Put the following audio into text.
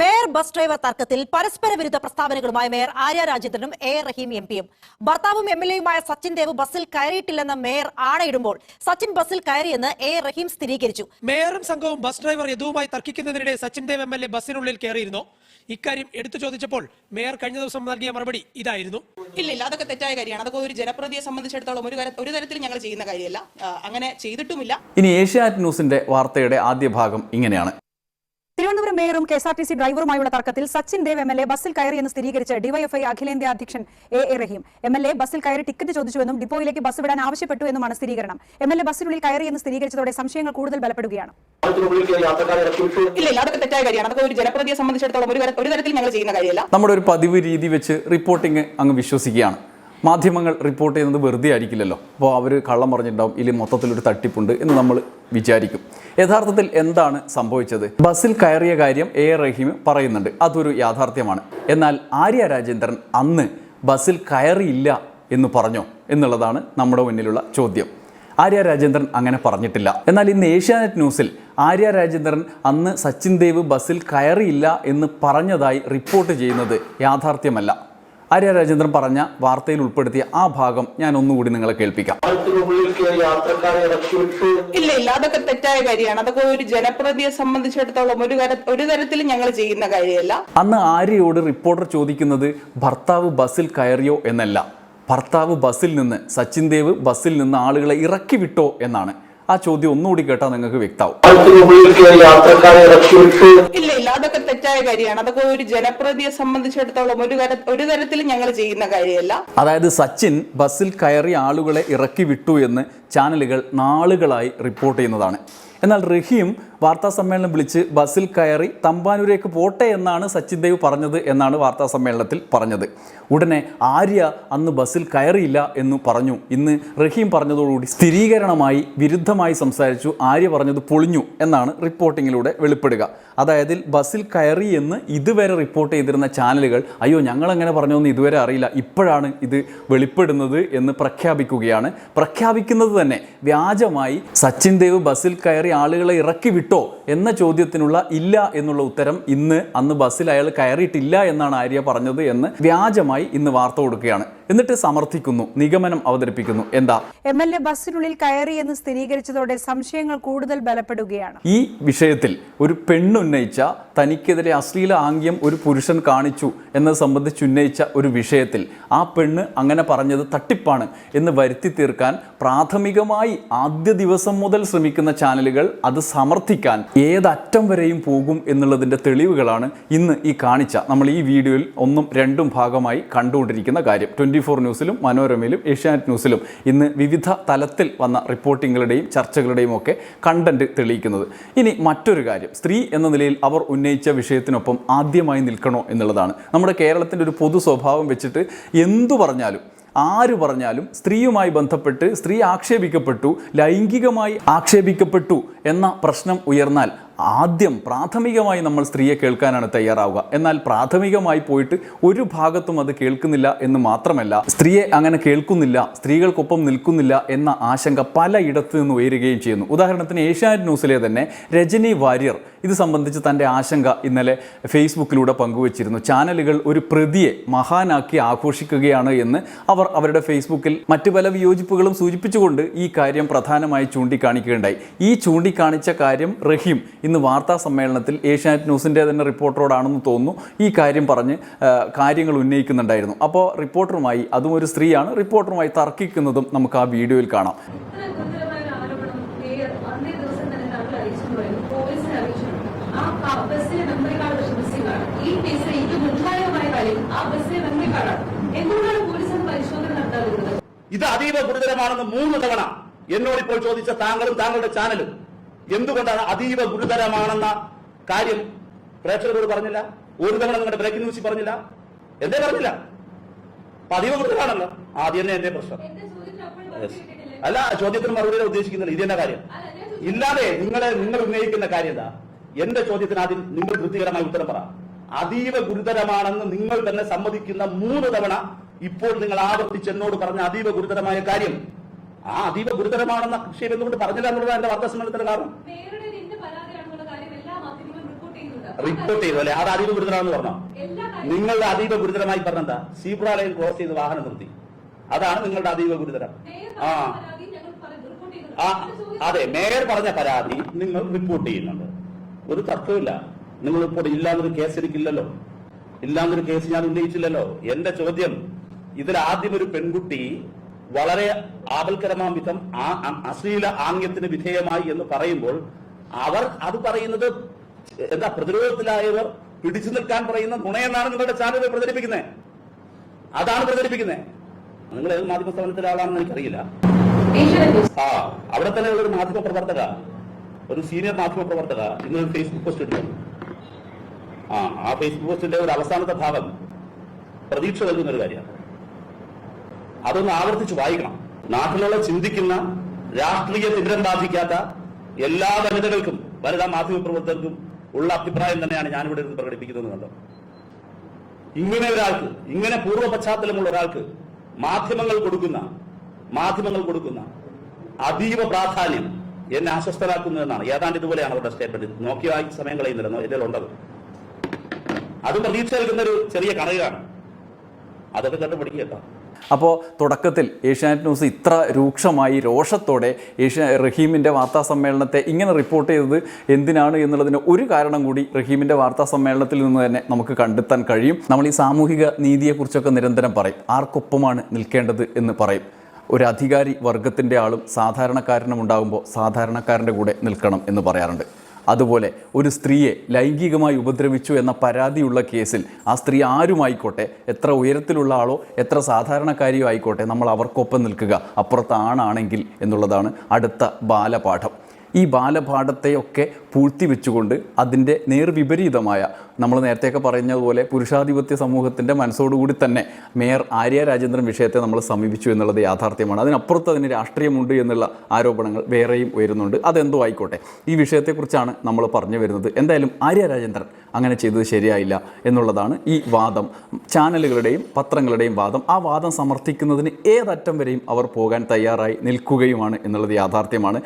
Mayor bus driver തർക്കത്തിൽ പരസ്പര വിരുദ്ധ പ്രസ്താവനകളുമായി മേയർ ആര്യ രാജേന്ദ്രനും എ റഹീം എം പിയും. ഭർത്താവും എം എൽ എയുമായ സച്ചിൻ ദേവ് ബസ്സിൽ കയറിയിട്ടില്ലെന്ന് മേയർ ആണയിടുമ്പോൾ സച്ചിൻ ബസ്സിൽ കയറിയെന്ന് എ റഹീം സ്ഥിരീകരിച്ചു. മേയറും സംഘവും ബസ് ഡ്രൈവർ യദുവുമായി തർക്കിക്കുന്നതിനിടെ Sachin Dev M L A ബസ്സിനുള്ളിൽ കയറിയിരുന്നു. ഇക്കാര്യം എടുത്തു ചോദിച്ചപ്പോൾ മേയർ കഴിഞ്ഞ ദിവസം നൽകിയ മറുപടി ഇതായിരുന്നു. ഇല്ല ഇല്ല അതൊക്കെ തെറ്റായ കാര്യമാണ്. അതൊക്കെ ഒരു ജനപ്രതിയെ സംബന്ധിച്ചിടത്തോളം ഒരു ഒരു തരത്തിൽ ഞങ്ങൾ ചെയ്യുന്ന കാര്യമല്ല. അങ്ങനെ ചെയ്തിട്ടുമില്ല. ഇനി ഏഷ്യാനെറ്റ് ന്യൂസിന്റെ വാർത്തയുടെ ആദ്യ ഭാഗം ഇങ്ങനെയാണ്. Thiruvananthapuram മേയറും K S R T C ഡ്രൈവറുമായുള്ള തർക്കത്തിൽ Sachin Dev M L A ബസ്സിൽ കയറിയെന്ന് സ്ഥിരീകരിച്ച് ഡിവൈഎഫ്ഐ അഖിലേന്ത്യാ അധ്യക്ഷൻ A A Rahim. M L A ബസ്സിൽ കയറി ടിക്കറ്റ് ചോദിച്ചുവെന്നും ഡിപ്പോയിലേക്ക് ബസ് വിടാൻ ആവശ്യപ്പെട്ടു എന്നുമാണ് സ്ഥിരീകരണം. എം എൽ എ ബസ്സിനുള്ളിൽ കയറിയെന്ന് സ്ഥിരീകരിച്ചതോടെ സംശയങ്ങൾ കൂടുതൽ ബലപ്പെടുകയാണ്. ഇല്ല ഇല്ല അതൊക്കെ തെറ്റായ കാര്യമാണ്. അതൊക്കെ ഒരു ജനപ്രതിയെ സംബന്ധിച്ചിടത്തോളം ഒരു ഒരു തരത്തിൽ ഞങ്ങൾ ചെയ്യുന്ന കാര്യമല്ല. നമ്മുടെ ഒരു പതിവ് രീതി വെച്ച് റിപ്പോർട്ടിംഗ് അങ്ങ് വിശ്വസിക്കുകയാണ്. മാധ്യമങ്ങൾ റിപ്പോർട്ട് ചെയ്യുന്നത് വെറുതെ ആയിരിക്കില്ലല്ലോ. അപ്പോൾ അവർ കള്ളം പറഞ്ഞിട്ടുണ്ടാവും ഇതിൽ മൊത്തത്തിലൊരു തട്ടിപ്പുണ്ട് എന്ന് നമ്മൾ വിചാരിക്കും. യഥാർത്ഥത്തിൽ എന്താണ് സംഭവിച്ചത്? ബസ്സിൽ കയറിയ കാര്യം എ റഹീം പറയുന്നുണ്ട്. അതൊരു യാഥാർത്ഥ്യമാണ്. എന്നാൽ ആര്യ രാജേന്ദ്രൻ അന്ന് ബസ്സിൽ കയറിയില്ല എന്ന് പറഞ്ഞോ എന്നുള്ളതാണ് നമ്മുടെ മുന്നിലുള്ള ചോദ്യം. ആര്യ രാജേന്ദ്രൻ അങ്ങനെ പറഞ്ഞിട്ടില്ല. എന്നാൽ ഇന്ന് ഏഷ്യാനെറ്റ് ന്യൂസിൽ ആര്യ രാജേന്ദ്രൻ അന്ന് സച്ചിൻ ദേവ് ബസ്സിൽ കയറിയില്ല എന്ന് പറഞ്ഞതായി റിപ്പോർട്ട് ചെയ്യുന്നത് യാഥാർത്ഥ്യമല്ല. ആര്യ രാജേന്ദ്രൻ പറഞ്ഞ വാർത്തയിൽ ഉൾപ്പെടുത്തിയ ആ ഭാഗം ഞാൻ ഒന്നുകൂടി നിങ്ങളെ കേൾപ്പിക്കാം. ഇല്ല ഇല്ല അതൊക്കെ തെറ്റായ കാര്യമാണ്. അതൊക്കെ ഒരു ജനപ്രതിയെ സംബന്ധിച്ചിടത്തോളം ഒരു ഒരു തരത്തിൽ ഞങ്ങൾ ചെയ്യുന്ന കാര്യമല്ല. അന്ന് ആര്യയോട് റിപ്പോർട്ടർ ചോദിക്കുന്നത് ഭർത്താവ് ബസ്സിൽ കയറിയോ എന്നല്ല. ഭർത്താവ് ബസ്സിൽ നിന്ന് സച്ചിൻ ദേവ് ബസ്സിൽ നിന്ന് ആളുകളെ ഇറക്കി വിട്ടോ എന്നാണ്. ആ ചോദ്യം ഒന്നുകൂടി കേട്ടാൽ നിങ്ങൾക്ക് വ്യക്തമാവും ഇല്ല ഇല്ല അതൊക്കെ തെറ്റായ കാര്യമാണ്. അതൊക്കെ ഒരു ജനപ്രതിയെ സംബന്ധിച്ചിടത്തോളം ഒരു ഒരു തരത്തിൽ ഞങ്ങൾ ചെയ്യുന്ന കാര്യമല്ല. അതായത് സച്ചിൻ ബസ്സിൽ കയറി ആളുകളെ ഇറക്കി വിട്ടു എന്ന് ചാനലുകൾ നാളുകളായി റിപ്പോർട്ട് ചെയ്യുന്നതാണ്. എന്നാൽ റഹീം വാർത്താ സമ്മേളനം വിളിച്ച് ബസ്സിൽ കയറി തമ്പാനൂരേക്ക് പോട്ടെ എന്നാണ് സച്ചിൻ ദേവ് പറഞ്ഞത് എന്നാണ് വാർത്താ സമ്മേളനത്തിൽ പറഞ്ഞത്. ഉടനെ ആര്യ അന്ന് ബസ്സിൽ കയറിയില്ല എന്ന് പറഞ്ഞു. ഇന്ന് റഹീം പറഞ്ഞതോടുകൂടി സ്ഥിരീകരണമായി വിരുദ്ധമായി സംസാരിച്ചു. ആര്യ പറഞ്ഞത് പൊളിഞ്ഞു എന്നാണ് റിപ്പോർട്ടിങ്ങിലൂടെ വെളിപ്പെടുക. അതായത് ബസ്സിൽ കയറി എന്ന് ഇതുവരെ റിപ്പോർട്ട് ചെയ്തിരുന്ന ചാനലുകൾ അയ്യോ ഞങ്ങൾ അങ്ങനെ പറഞ്ഞൊന്നും ഇതുവരെ അറിയില്ല. ഇപ്പോഴാണ് ഇത് വെളിപ്പെടുന്നത് എന്ന് പ്രഖ്യാപിക്കുകയാണ്. പ്രഖ്യാപിക്കുന്നത് തന്നെ വ്യാജമായി സച്ചിൻ ദേവ് ബസ്സിൽ കയറി ആളുകളെ ഇറക്കി വിട്ടോ എന്ന ചോദ്യത്തിനുള്ള ഇല്ല എന്നുള്ള ഉത്തരം ഇന്ന് അന്ന് ബസ്സിൽ അയാൾ കയറിയിട്ടില്ല എന്നാണ് ആര്യ പറഞ്ഞത് എന്ന് വ്യാജമായി ഇന്ന് വാർത്ത കൊടുക്കുകയാണ്. എന്നിട്ട് സമർത്ഥിക്കുന്നു നിഗമനം അവതരിപ്പിക്കുന്നു. എന്താ? എം എൽ എ ബസ്സിനുള്ളിൽ കയറി എന്ന് സ്ഥിരീകരിച്ചതോടെ സംശയങ്ങൾ കൂടുതൽ ബലപ്പെടുകയാണ്. ഈ വിഷയത്തിൽ ഒരു പെണ്ണുന്നയിച്ച തനിക്കെതിരെ അശ്ലീല ആംഗ്യം ഒരു പുരുഷൻ കാണിച്ചു എന്നത് സംബന്ധിച്ച് ഉന്നയിച്ച ഒരു വിഷയത്തിൽ ആ പെണ്ണ് അങ്ങനെ പറഞ്ഞത് തട്ടിപ്പാണ് എന്ന് വരുത്തി തീർക്കാൻ പ്രാഥമികമായി ആദ്യ ദിവസം മുതൽ ശ്രമിക്കുന്ന ചാനലുകൾ അത് സമർത്ഥിക്കാൻ ഏതറ്റം വരെയും പോകും എന്നുള്ളതിന്റെ തെളിവുകളാണ് ഇന്ന് ഈ കാണിച്ച. നമ്മൾ ഈ വീഡിയോയിൽ ഒന്നും രണ്ടും ഭാഗമായി കണ്ടുകൊണ്ടിരിക്കുന്ന കാര്യം. ട്വന്റി ഫോർ ന്യൂസിലും മനോരമയിലും ഏഷ്യാനെറ്റ് ന്യൂസിലും ഇന്ന് വിവിധ തലത്തിൽ വന്ന റിപ്പോർട്ടിങ്ങുകളുടെയും ചർച്ചകളുടെയും ഒക്കെ കണ്ടന്റ് തെളിയിക്കുന്നത്. ഇനി മറ്റൊരു കാര്യം. സ്ത്രീ എന്ന നിലയിൽ അവർ ഉന്നയിച്ച വിഷയത്തിനൊപ്പം ആദ്യമായി നിൽക്കണോ എന്നുള്ളതാണ്. നമ്മുടെ കേരളത്തിന്റെ ഒരു പൊതു സ്വഭാവം വെച്ചിട്ട് എന്തു പറഞ്ഞാലും ആര് പറഞ്ഞാലും സ്ത്രീയുമായി ബന്ധപ്പെട്ട് സ്ത്രീ ആക്ഷേപിക്കപ്പെട്ടു ലൈംഗികമായി ആക്ഷേപിക്കപ്പെട്ടു എന്ന പ്രശ്നം ഉയർന്നാൽ ആദ്യം പ്രാഥമികമായി നമ്മൾ സ്ത്രീയെ കേൾക്കാനാണ് തയ്യാറാവുക. എന്നാൽ പ്രാഥമികമായി പോയിട്ട് ഒരു ഭാഗത്തും അത് കേൾക്കുന്നില്ല എന്ന് മാത്രമല്ല സ്ത്രീയെ അങ്ങനെ കേൾക്കുന്നില്ല സ്ത്രീകൾക്കൊപ്പം നിൽക്കുന്നില്ല എന്ന ആശങ്ക പലയിടത്തു നിന്ന് ഉയരുകയും ചെയ്യുന്നു. ഉദാഹരണത്തിന് ഏഷ്യാനെറ്റ് ന്യൂസിലെ തന്നെ രജനി വാര്യർ ഇത് സംബന്ധിച്ച് തന്റെ ആശങ്ക ഇന്നലെ ഫേസ്ബുക്കിലൂടെ പങ്കുവച്ചിരുന്നു. ചാനലുകൾ ഒരു പ്രതിയെ മഹാനാക്കി ആഘോഷിക്കുകയാണ് എന്ന് അവർ അവരുടെ ഫേസ്ബുക്കിൽ മറ്റു പല വിയോജിപ്പുകളും സൂചിപ്പിച്ചുകൊണ്ട് ഈ കാര്യം പ്രധാനമായി ചൂണ്ടിക്കാണിക്കുകയുണ്ടായി. ഈ ചൂണ്ടിക്കാണിച്ച കാര്യം റഹീം ഇന്ന് വാർത്താ സമ്മേളനത്തിൽ ഏഷ്യാനെറ്റ് ന്യൂസിന്റെ തന്നെ റിപ്പോർട്ടറോടാണെന്ന് തോന്നുന്നു. ഈ കാര്യം പറഞ്ഞ് കാര്യങ്ങൾ ഉന്നയിക്കുന്നുണ്ടായിരുന്നു. അപ്പോൾ റിപ്പോർട്ടറുമായി അതും ഒരു സ്ത്രീയാണ് റിപ്പോർട്ടറുമായി തർക്കിക്കുന്നതും നമുക്ക് ആ വീഡിയോയിൽ കാണാം. പോലീസിനെ അറിയിച്ചിട്ടുണ്ട് ആ ബസ്സിലെ മിസ്സിംഗ് ആണ് ഈ കേസിലെ ഏറ്റവും നിർണായകമായ കാര്യം ആ ബസ്സിലെ മെമ്മറി കാർഡാണ് എന്തുകൊണ്ടാണ് പോലീസ് പരിശോധന നടത്താതിരുന്നത്? ഇത് അതീവ ഗുരുതരമാണെന്ന് മൂന്ന് തവണ എന്നോട് ഇപ്പോൾ ചോദിച്ച താങ്കളും താങ്കളുടെ ചാനലും. എന്തുകൊണ്ടാണ് അതീവ ഗുരുതരമാണെന്ന കാര്യം പ്രേക്ഷകരോട് പറഞ്ഞില്ല? ഒരു തവണ നിങ്ങളുടെ ബ്രേക്കിംഗ് ന്യൂസിൽ പറഞ്ഞില്ല? എന്തേ പറഞ്ഞില്ല? അതീവ ഗുരുതരമാണല്ലോ. ആദ്യം തന്നെ എന്റെ പ്രശ്നം അല്ല ചോദ്യത്തിന് മറുപടി ഉദ്ദേശിക്കുന്നില്ല. ഇത് തന്നെ കാര്യം ഇല്ലാതെ നിങ്ങളെ നിങ്ങൾ ഉന്നയിക്കുന്ന കാര്യം എന്താ? എന്റെ ചോദ്യത്തിന് ആദ്യം നിങ്ങൾ തൃപ്തികരമായ ഉത്തരം പറ. അതീവ ഗുരുതരമാണെന്ന് നിങ്ങൾ തന്നെ സമ്മതിക്കുന്ന മൂന്ന് തവണ ഇപ്പോൾ നിങ്ങൾ ആവർത്തിച്ച് എന്നോട് പറഞ്ഞ അതീവ ഗുരുതരമായ കാര്യം. ആ അതീവ ഗുരുതരമാണെന്ന വിഷയം എന്തുകൊണ്ട് പറഞ്ഞില്ല എന്നുള്ളതാണ് എന്റെ വാർത്താ സമ്മേളനത്തിന്റെ കാരണം റിപ്പോർട്ട് ചെയ്തു അല്ലെ? അത് അതീവ ഗുരുതരമാണെന്ന് പറഞ്ഞോ? നിങ്ങളുടെ അതീവ ഗുരുതരമായി പറഞ്ഞെന്താ? സീബ്ര ലൈൻ ക്രോസ് ചെയ്ത് വാഹനം നിർത്തി. അതാണ് നിങ്ങളുടെ അതീവ ഗുരുതരം. ആ. അതെ. മേയർ പറഞ്ഞ പരാതി നിങ്ങൾ റിപ്പോർട്ട് ചെയ്യുന്നുണ്ട്. ഒരു തർക്കമില്ല നിങ്ങൾ ഇപ്പോൾ ഇല്ലാന്നൊരു കേസ് എനിക്കില്ലല്ലോ. ഇല്ലാന്നൊരു കേസ് ഞാൻ ഉന്നയിച്ചില്ലല്ലോ. എന്റെ ചോദ്യം ഇതിൽ ആദ്യം ഒരു പെൺകുട്ടി വളരെ ആപൽക്കരമാം വിധം അശ്ലീല ആംഗ്യത്തിന് വിധേയമായി എന്ന് പറയുമ്പോൾ അവർ അത് പറയുന്നത് എന്താ പ്രതിരോധത്തിലായവർ പിടിച്ചു നിൽക്കാൻ പറയുന്ന നുണയെന്നാണ് നിങ്ങളുടെ ചാനൽ പ്രചരിപ്പിക്കുന്നത് അതാണ് പ്രചരിപ്പിക്കുന്നത് നിങ്ങൾ ഏത് മാധ്യമ സ്ഥാപനത്തിലെ ആളാണെന്ന് എനിക്കറിയില്ല. ആ അവിടെ തന്നെ ഉള്ള ഒരു മാധ്യമ പ്രവർത്തക. ഒരു സീനിയർ മാധ്യമ പ്രവർത്തക ഇന്നൊരു ഫേസ്ബുക്ക് പോസ്റ്റ് ഇട്ടു ആ ആ ഫേസ്ബുക്ക് പോസ്റ്റിന്റെ ഒരു അവസാനത്തെ ഭാഗം പ്രതീക്ഷ നൽകുന്ന ഒരു കാര്യമാണ്. അതൊന്ന് ആവർത്തിച്ച് വായിക്കണം. നാട്ടിലുള്ള ചിന്തിക്കുന്ന രാഷ്ട്രീയ വിവരം ബാധിക്കാത്ത എല്ലാ വനിതകൾക്കും വനിതാ മാധ്യമ പ്രവർത്തകർക്കും ഉള്ള അഭിപ്രായം തന്നെയാണ് ഞാനിവിടെ ഇരുന്ന് പ്രകടിപ്പിക്കുന്നത് കണ്ടോ ഇങ്ങനെ ഒരാൾക്ക് ഇങ്ങനെ പൂർവ പശ്ചാത്തലമുള്ള ഒരാൾക്ക് മാധ്യമങ്ങൾ കൊടുക്കുന്ന മാധ്യമങ്ങൾ കൊടുക്കുന്ന അതീവ പ്രാധാന്യം എന്നെ അസ്വസ്ഥരാക്കുന്നതെന്നാണ്. ഏതാണ്ട് ഇതുപോലെയാണ് അവരുടെ സ്റ്റേറ്റ്മെന്റ് നോക്കി വായി സമയം കളയുന്നില്ല ഇതിൽ ഉണ്ടത് അത് പ്രതീക്ഷ നൽകുന്ന ഒരു ചെറിയ കണകാണ് അതൊക്കെ കണ്ട് പഠിക്കുക കേട്ടോ അപ്പോൾ തുടക്കത്തിൽ ഏഷ്യാനെറ്റ് ന്യൂസ് ഇത്ര രൂക്ഷമായി രോഷത്തോടെ ഏഷ്യ റഹീമിന്റെ വാർത്താ സമ്മേളനത്തെ ഇങ്ങനെ റിപ്പോർട്ട് ചെയ്തത് എന്തിനാണ് എന്നുള്ളതിന് ഒരു കാരണം കൂടി റഹീമിന്റെ വാർത്താ സമ്മേളനത്തിൽ നിന്ന് തന്നെ നമുക്ക് കണ്ടെത്താൻ കഴിയും. നമ്മൾ ഈ സാമൂഹിക നീതിയെക്കുറിച്ചൊക്കെ നിരന്തരം പറയും. ആർക്കൊപ്പമാണ് നിൽക്കേണ്ടത് എന്ന് പറയും. ഒരു അധികാരി വർഗത്തിന്റെ ആളും സാധാരണക്കാരനും ഉണ്ടാകുമ്പോൾ സാധാരണക്കാരന്റെ കൂടെ നിൽക്കണം എന്ന് പറയാറുണ്ട്. അതുപോലെ ഒരു സ്ത്രീയെ ലൈംഗികമായി ഉപദ്രവിച്ചു എന്ന പരാതിയുള്ള കേസിൽ ആ സ്ത്രീ ആരുമായിക്കോട്ടെ എത്ര ഉയരത്തിലുള്ള ആളോ എത്ര സാധാരണക്കാരിയോ ആയിക്കോട്ടെ നമ്മൾ അവർക്കൊപ്പം നിൽക്കുക അപ്പുറത്ത് ആണാണെങ്കിൽ എന്നുള്ളതാണ് അടുത്ത ബാലപാഠം. ഈ ബാലപാഠത്തെയൊക്കെ പൂഴ്ത്തി വെച്ചുകൊണ്ട് അതിന്റെ നേർവിപരീതമായ നമ്മൾ നേരത്തെയൊക്കെ പറഞ്ഞതുപോലെ പുരുഷാധിപത്യ സമൂഹത്തിന്റെ മനസ്സോടുകൂടി തന്നെ മേയർ ആര്യ രാജേന്ദ്രൻ വിഷയത്തെ നമ്മൾ സമീപിച്ചു എന്നുള്ളത് യാഥാർത്ഥ്യമാണ്. അതിനപ്പുറത്ത് അതിന് രാഷ്ട്രീയമുണ്ട് എന്നുള്ള ആരോപണങ്ങൾ വേറെയും ഉയരുന്നുണ്ട്. അതെന്തോ ആയിക്കോട്ടെ. ഈ വിഷയത്തെക്കുറിച്ചാണ് നമ്മൾ പറഞ്ഞു വരുന്നത്. എന്തായാലും ആര്യ രാജേന്ദ്രൻ അങ്ങനെ ചെയ്തത് ശരിയായില്ല എന്നുള്ളതാണ് ഈ വാദം. ചാനലുകളുടെയും പത്രങ്ങളുടെയും വാദം. ആ വാദം സമർത്ഥിക്കുന്നതിന് ഏതറ്റം വരെയും അവർ പോകാൻ തയ്യാറായി നിൽക്കുകയുമാണ് എന്നുള്ളത് യാഥാർത്ഥ്യമാണ്.